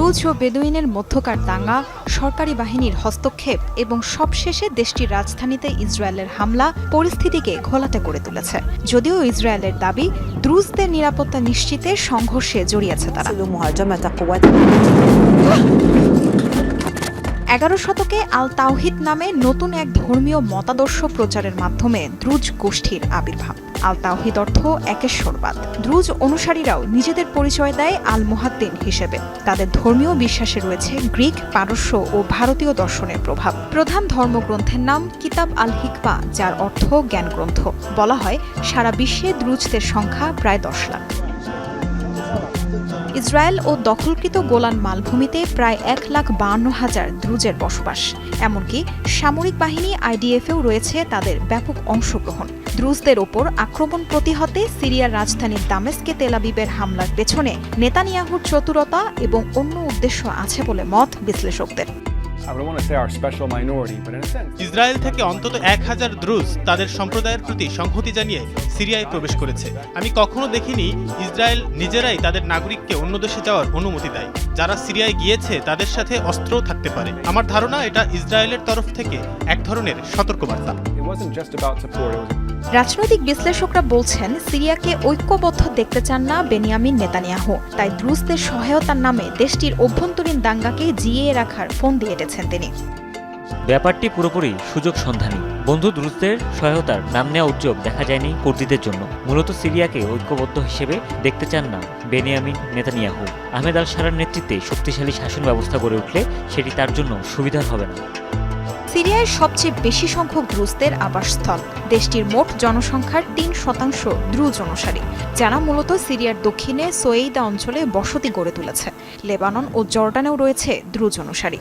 রুশ ও বেদুইনের মধ্যকার দাঙ্গা, সরকারি বাহিনীর হস্তক্ষেপ এবং সবশেষে দেশটির রাজধানীতে ইসরায়েলের হামলা পরিস্থিতিকে ঘোলাটে করে তুলেছে। যদিও ইসরায়েলের দাবি দ্রুজদের নিরাপত্তা নিশ্চিতে সংঘর্ষে জড়িয়েছে তারা। এগারো শতকে আল তাওহিদ নামে নতুন এক ধর্মীয় মতাদর্শ প্রচারের মাধ্যমে দ্রুজ গোষ্ঠীর আবির্ভাব। আল তাওহিদ অর্থ একেশ্বরবাদ। দ্রুজ অনুসারীরাও নিজেদের পরিচয় দেয় আল মুহাদ্দিন হিসেবে। তাদের ধর্মীয় বিশ্বাসে রয়েছে গ্রিক, পারস্য ও ভারতীয় দর্শনের প্রভাব। প্রধান ধর্মগ্রন্থের নাম কিতাব আল হিকমা, যার অর্থ জ্ঞান গ্রন্থ বলা হয়, সারা বিশ্বে দ্রুজদের সংখ্যা প্রায় দশ লাখ। ইসরায়েল ও দখলকৃত গোলান মালভূমিতে প্রায় এক লাখ বান্ন হাজার দ্রুজের বসবাস। এমনকি সামরিক বাহিনী আইডিএফেও রয়েছে তাদের ব্যাপক অংশগ্রহণ। দ্রুজদের ওপর আক্রমণ প্রতিহতে সিরিয়ার রাজধানী দামেস্কে তেলাবিবের হামলার পেছনে নেতানিয়াহুর চতুরতা এবং অন্য উদ্দেশ্য আছে বলে মত বিশ্লেষকদের। ইসরায়েল থেকে অন্তত এক হাজার দ্রুজ তাদের সম্প্রদায়ের প্রতি সংহতি জানিয়ে সিরিয়ায় প্রবেশ করেছে। আমি কখনো দেখিনি ইসরায়েল নিজেরাই তাদের নাগরিককে অন্য দেশে যাওয়ার অনুমতি দেয়। যারা সিরিয়ায় গিয়েছে, তাদের সাথে অস্ত্রও থাকতে পারে। আমার ধারণা এটা ইসরায়েলের তরফ থেকে এক ধরনের সতর্কবার্তা। It wasn't just about support, it was রাজনৈতিক বিশ্লেষকরা বলছেন সিরিয়াকে ঐক্যবদ্ধ দেখতে চান না বেনিয়ামিন নেতানিয়াহু। তাই দ্রুজদের সহায়তার নামে দেশটির অভ্যন্তরীণ দাঙ্গাকে জিইয়ে রাখার ফোন দিয়ে এঁটেছেন তিনি। ব্যাপারটি পুরোপুরি সুযোগ সন্ধানী। বন্ধু দ্রুতদের সহায়তার নাম নেওয়া উদ্যোগ দেখা যায়নি কর্তৃদের জন্য। মূলত সিরিয়াকে ঐক্যবদ্ধ হিসেবে দেখতে চান না বেনিয়ামিন নেতানিয়াহু। আহমেদ আল সারার নেতৃত্বে শক্তিশালী শাসন ব্যবস্থা গড়ে উঠলে সেটি তার জন্য সুবিধার হবে না। সিরিয়ায় সবচেয়ে বেশি সংখ্যক দ্রুজদের আবাসস্থল। দেশটির মোট জনসংখ্যার তিন শতাংশ দ্রুজ অনুসারী, যারা মূলত সিরিয়ার দক্ষিণে সোয়েইদা অঞ্চলে বসতি গড়ে তুলেছে। লেবানন ও জর্ডানেও রয়েছে দ্রুজ অনুসারী।